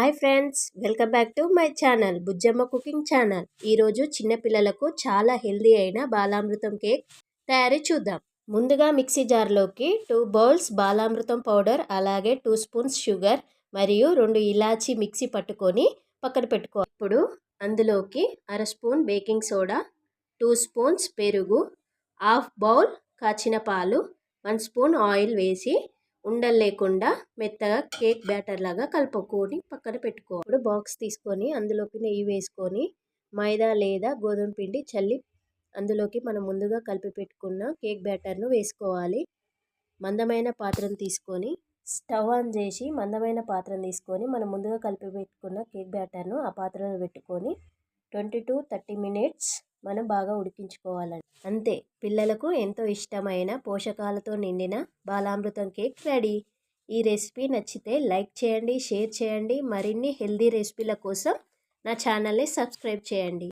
Hi friends welcome back to my channel Bujjamma cooking channel. ఈరోజు చిన్నపిల్లలకు చాలా healthy అయిన బాలామృతం కేక్ తయారీ చూద్దాం. ముందుగా మిక్సీ జార్లోకి టూ బౌల్స్ బాలామృతం పౌడర్ అలాగే టూ స్పూన్స్ షుగర్ మరియు రెండు ఇలాచీ మిక్సీ పట్టుకొని పక్కన పెట్టుకో ఇప్పుడు అందులోకి అర spoon baking soda two spoons పెరుగు హాఫ్ బౌల్ కాచిన పాలు వన్ స్పూన్ ఆయిల్ వేసి ఉండలు లేకుండా మెత్తగా కేక్ బ్యాటర్ లాగా కలుపుకొని పక్కన పెట్టుకో ఇప్పుడు బాక్స్ తీసుకొని అందులోకి నెయ్యి వేసుకొని మైదా లేదా గోధుమ పిండి చల్లి అందులోకి మనం ముందుగా కలిపి పెట్టుకున్న కేక్ బ్యాటర్ను వేసుకోవాలి. మందమైన పాత్రను తీసుకొని స్టవ్ ఆన్ చేసి మందమైన పాత్రను తీసుకొని మనం ముందుగా కలిపి పెట్టుకున్న కేక్ బ్యాటర్ను ఆ పాత్రలో పెట్టుకొని ట్వంటీ టు థర్టీ మినిట్స్ మనం బాగా ఉడికించుకోవాలండి అంతే పిల్లలకు ఎంతో ఇష్టమైన పోషకాలతో నిండిన బాలామృతం కేక్ రెడీ. ఈ రెసిపీ నచ్చితే లైక్ చేయండి షేర్ చేయండి. మరిన్ని హెల్దీ రెసిపీల కోసం నా ఛానల్ని సబ్స్క్రైబ్ చేయండి.